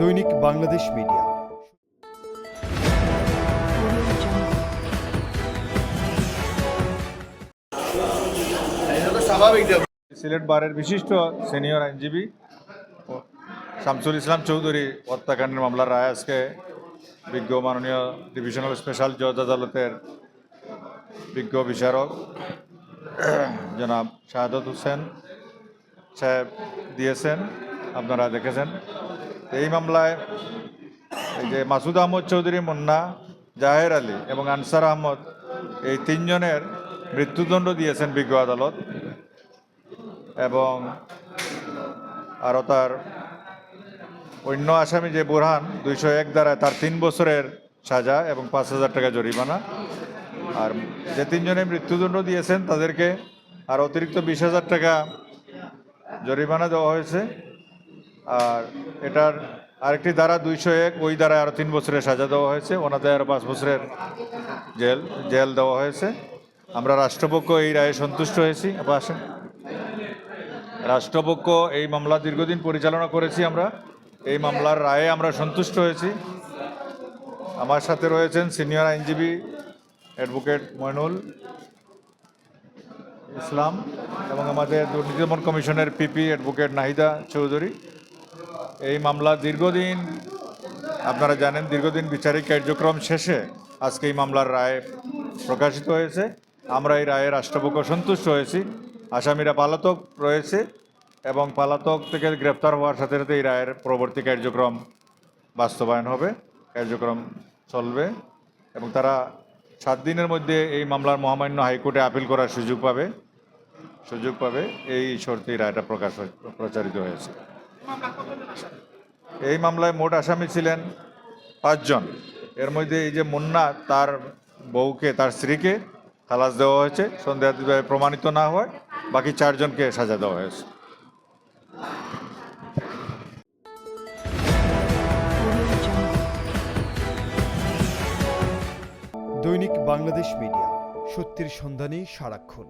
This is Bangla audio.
দৈনিক বাংলাদেশ মিডিয়া। সিলেট বারের বিশিষ্ট সিনিয়র আইনজীবী শামসুল ইসলাম চৌধুরী হত্যাকাণ্ডের মামলার রায় আজকে বিজ্ঞ মাননীয় ডিভিশনাল স্পেশাল জজ আদালতের বিজ্ঞ বিচারক, জনাব শাহাদত হোসেন সাহেব দিয়েছেন। আপনারা দেখেছেন। এই মামলায় এই যে মাসুদ আহমদ চৌধুরী মুন্না, জাহের আলী এবং আনসার আহমদ এই তিনজনের মৃত্যুদণ্ড দিয়েছেন বিজ্ঞ আদালত এবং আরও তার অন্য আসামি যে বুরহান, দুইশো এক দ্বারায় তার তিন বছরের সাজা এবং পাঁচ হাজার টাকা জরিমানা। আর যে তিনজনে মৃত্যুদণ্ড দিয়েছেন তাদেরকে আর অতিরিক্ত বিশ হাজার টাকা জরিমানা দেওয়া হয়েছে। আর এটার আরেকটি ধারা দুইশো এক, ওই দ্বারায় আরও তিন বছরের সাজা দেওয়া হয়েছে। ওনাদের আরও পাঁচ বছরের জেল জেল দেওয়া হয়েছে। আমরা রাষ্ট্রপক্ষ এই রায়ে সন্তুষ্ট হয়েছি। আসেন। রাষ্ট্রপক্ষ এই মামলা দীর্ঘদিন পরিচালনা করেছি আমরা। এই মামলার রায়ে আমরা সন্তুষ্ট হয়েছি। আমার সাথে রয়েছেন সিনিয়র আইনজীবী অ্যাডভোকেট মইনুল ইসলাম এবং আমাদের দুর্নীতি দমন কমিশনের পিপি অ্যাডভোকেট নাহিদা চৌধুরী। এই মামলা দীর্ঘদিন, আপনারা জানেন, দীর্ঘদিন বিচারিক কার্যক্রম শেষে আজকে এই মামলার রায় প্রকাশিত হয়েছে। আমরা এই রায়ে রাষ্ট্রপক্ষ সন্তুষ্ট হয়েছি, আসামিরা পালাতক রয়েছে এবং পালাতক থেকে গ্রেপ্তার হওয়ার সাথে সাথে এই রায়ের পরবর্তী কার্যক্রম বাস্তবায়ন হবে, কার্যক্রম চলবে এবং তারা সাত দিনের মধ্যে এই মামলার মহামান্য হাইকোর্টে আপিল করার সুযোগ পাবে সুযোগ পাবে। এই শর্তে এই রায়টা প্রকাশ প্রচারিত হয়েছে। এই মামলায় মোট আসামি ছিলেন পাঁচজন। এর মধ্যে এই যে মুন্না, তার বউকে, তার স্ত্রীকে খালাস দেওয়া হয়েছে। সন্দেহাতীতভাবে প্রমাণিত না হয় বাকি চারজনকে সাজা দেওয়া হয়েছে। দৈনিক বাংলাদেশ মিডিয়া, সত্যের সন্ধানে সারাক্ষণ।